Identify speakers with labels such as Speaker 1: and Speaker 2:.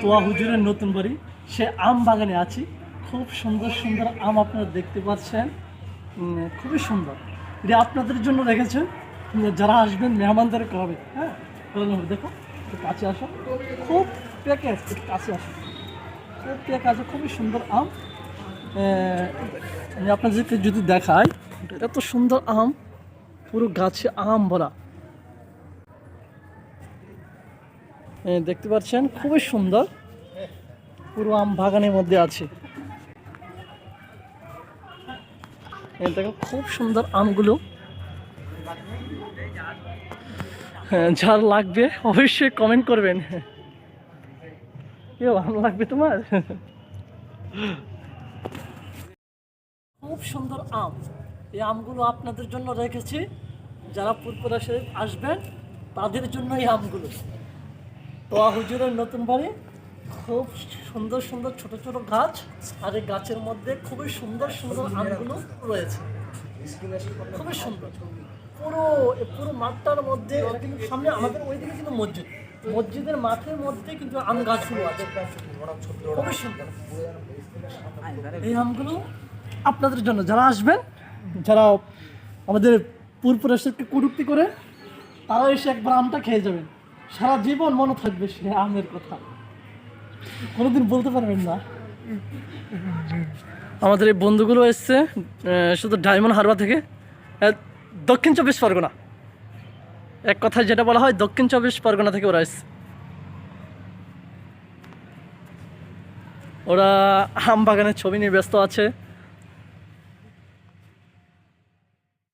Speaker 1: তোয়া হুজুরের নতুন বাড়ি। সে আম বাগানে আছি। খুব সুন্দর সুন্দর আম আপনারা দেখতে পাচ্ছেন। খুবই সুন্দর। এটা আপনাদের জন্য রেখেছেন যারা আসবেন মেহমানদের করাবে হ্যাঁ? দেখো কাছে আসো। খুব পেকে একটু কাছে আসো। খুব পেকে আছে, খুবই সুন্দর আম। আমি আপনাদেরকে যদি দেখাই এত সুন্দর আম। পুরো গাছে আম ভরা। দেখতে পাচ্ছেন, খুবই সুন্দর। পুরো আম বাগানের মধ্যে আছে। দেখো, খুব সুন্দর আমগুলো। হ্যাঁ যার লাগবে অবশ্যই কমেন্ট করবেন। কেউ আম লাগবে তোমার? খুব সুন্দর আম। এই আমগুলো আপনাদের জন্য রেখেছি। যারা পুরপুরা শরীফ আসবেন, তাদের জন্য এই আমগুলো। তো হুজুরের নতুন বাড়ি, খুব সুন্দর সুন্দর ছোট ছোট গাছ আর এই গাছের মধ্যে খুবই সুন্দর সুন্দর আমগুলো রয়েছে। খুবই সুন্দর। পুরো পুরো মাঠটার মধ্যে, সামনে আমাদের ওইদিকে কিন্তু মসজিদ। মসজিদের মাঠের মধ্যে কিন্তু আম গাছগুলো আছে। খুবই সুন্দর। এই আমগুলো আপনাদের জন্য। যারা আসবেন, যারা আমাদের পূর্বপুরুষকে কুরুক্তি করে তারা এসে একবার আমটা খেয়ে যাবেন। সারা জীবন মনে থাকবে সে আমের কথা। কোনোদিন বলতে পারবেন না। আমাদের এই বন্ধুগুলো এসছে শুধু ডায়মন্ড হারবার থেকে। দক্ষিণ চব্বিশ পরগনা। এক কথায় যেটা বলা হয়, দক্ষিণ চব্বিশ পরগনা থেকে ওরা এসছে। ওরা আম বাগানের ছবি নিয়ে ব্যস্ত আছে।